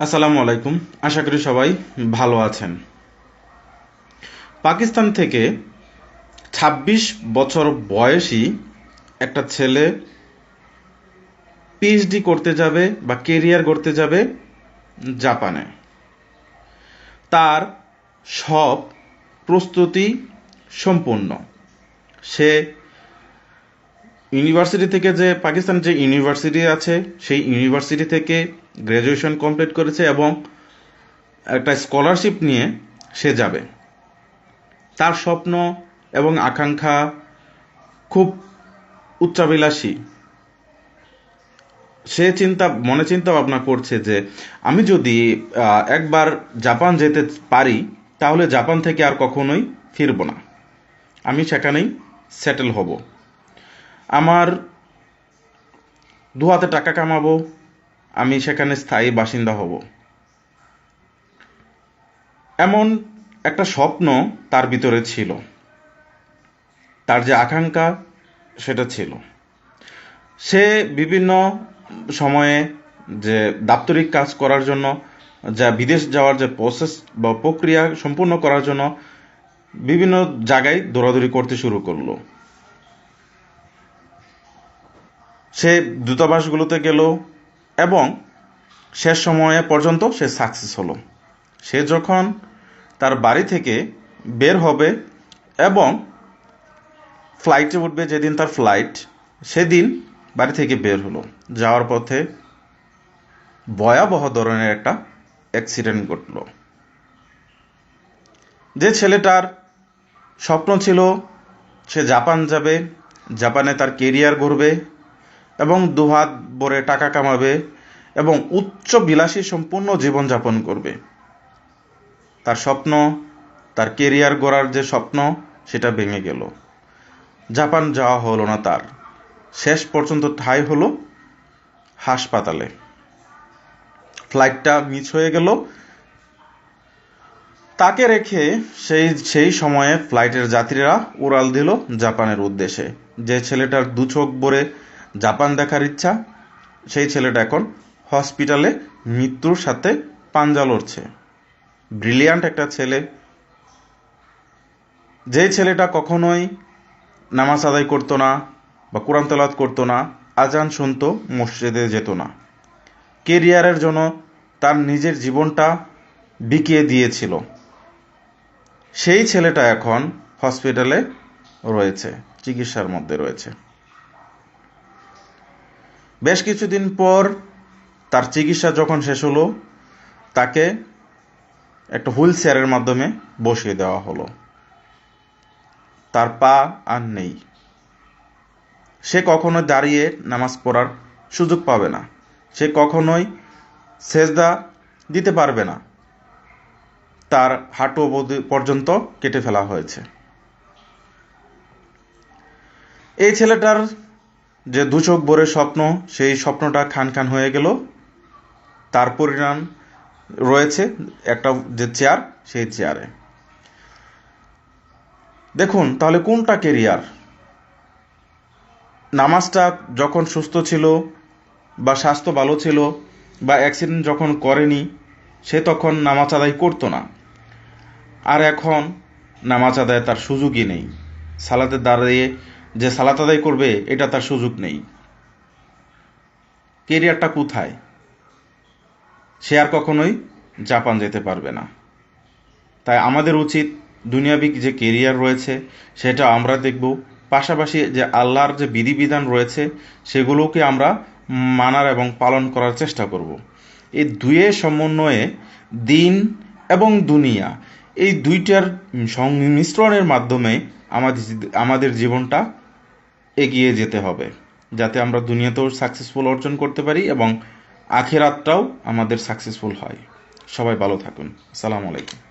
আসসালামু আলাইকুম। আশা করি সবাই ভালো আছেন। পাকিস্তান থেকে ২৬ বছর বয়সী একটা ছেলে পিএইচডি করতে যাবে বা কেরিয়ার করতে যাবে জাপানে। তার সব প্রস্তুতি সম্পূর্ণ। সে ইউনিভার্সিটি থেকে যে পাকিস্তান যে ইউনিভার্সিটি আছে, সেই ইউনিভার্সিটি থেকে গ্র্যাজুয়েশন কমপ্লিট করেছে এবং একটা স্কলারশিপ নিয়ে সে যাবে। তার স্বপ্ন এবং আকাঙ্ক্ষা খুব উচ্চাবিলাসী সে চিন্তা, মনে চিন্তা ভাবনা করছে যে, আমি যদি একবার জাপান যেতে পারি, তাহলে জাপান থেকে আর কখনোই ফিরব না। আমি সেখানেই সেটেল হব। আমার দু হাতে টাকা কামাবো, আমি সেখানে স্থায়ী বাসিন্দা হব। এমন একটা স্বপ্ন তার ভিতরে ছিল। তার যে আকাঙ্ক্ষা, সেটা ছিল। সে বিভিন্ন সময়ে যে দাপ্তরিক কাজ করার জন্য, যা বিদেশ যাওয়ার যে প্রসেস বা প্রক্রিয়া সম্পূর্ণ করার জন্য বিভিন্ন জায়গায় দৌড়াদৌড়ি করতে শুরু করল। সে দূতাবাসগুলোতে গেল এবং শেষ সময়ে পর্যন্ত সে সাকসেস হলো। সে যখন তার বাড়ি থেকে বের হবে এবং ফ্লাইটে উঠবে, যেদিন তার ফ্লাইট, সেদিন বাড়ি থেকে বের হলো। যাওয়ার পথে ভয়াবহ ধরনের একটা অ্যাক্সিডেন্ট ঘটলো। যে ছেলেটার স্বপ্ন ছিল, সে জাপান যাবে, জাপানে তার কেরিয়ার গড়বে এবং দুহাত ভরে টাকা কামাবে এবং উচ্চ বিলাসী সম্পূর্ণ জীবনযাপন করবে। তার স্বপ্ন, তার কেরিয়ার গড়ার যে স্বপ্ন, সেটা ভেঙে গেল। জাপান যাওয়া হলো না তার। শেষ পর্যন্ত ঠাই হলো হাসপাতালে। ফ্লাইটটা মিস হয়ে গেল। তাকে রেখে সেই সেই সময়ে ফ্লাইটের যাত্রীরা উড়াল দিল জাপানের উদ্দেশ্যে। যে ছেলেটার দু চোখ ভরে জাপান দেখার ইচ্ছা, সেই ছেলেটা এখন হসপিটালে মৃত্যুর সাথে পাঞ্জা লড়ছে। ব্রিলিয়ান্ট একটা ছেলে। যে ছেলেটা কখনোই নামাজ আদায় করতো না বা কোরআন তেলাওয়াত করতো না, আজান শুনতো, মসজিদে যেত না। কেরিয়ারের জন্য তার নিজের জীবনটা বিকিয়ে দিয়েছিল। সেই ছেলেটা এখন হসপিটালে রয়েছে, চিকিৎসার মধ্যে রয়েছে। বেশ কিছুদিন পর তার চিকিৎসা যখন শেষ হলো, তাকে একটা হুইল চেয়ারের মাধ্যমে বসিয়ে দেওয়া হলো। তার পা আর নেই। সে কখনো দাঁড়িয়ে নামাজ পড়ার সুযোগ পাবে না। সে কখনোই সেজদা দিতে পারবে না। তার হাঁটু পর্যন্ত কেটে ফেলা হয়েছে। এই ছেলেটার যে দু চোখ ভরে স্বপ্ন, সেই স্বপ্নটা খান খান হয়ে গেল। তার পরিণাম রয়েছে একটা যে চেয়ার, সেই চেয়ারে। দেখুন, তাহলে কোনটা কেরিয়ার? নামাজটা যখন সুস্থ ছিল বা স্বাস্থ্য ভালো ছিল বা অ্যাক্সিডেন্ট যখন করেনি, সে তখন নামাজ আদায় করতো না। আর এখন নামাজ আদায় তার সুযোগই নেই। সালাতে দাঁড়িয়ে যে সালাত আদায় করবে, এটা তার সুযোগ নেই। কেরিয়ারটা কোথায়? সে আর কখনোই জাপান যেতে পারবে না। তাই আমাদের উচিত দুনিয়াবিক যে কেরিয়ার রয়েছে, সেটা আমরা দেখব। পাশাপাশি যে আল্লাহর যে বিধিবিধান রয়েছে, সেগুলোকে আমরা মানার এবং পালন করার চেষ্টা করব। এই দুয়ের সমন্বয়ে দিন এবং দুনিয়া, এই দুইটার সংমিশ্রণের মাধ্যমে আমাদের আমাদের জীবনটা এগিয়ে যেতে হবে, যাতে আমরা দুনিয়াতেও সাকসেসফুল অর্জন করতে পারি এবং আখেরাতটাও আমাদের সাকসেসফুল হয়। সবাই ভালো থাকুন। আসসালামু আলাইকুম।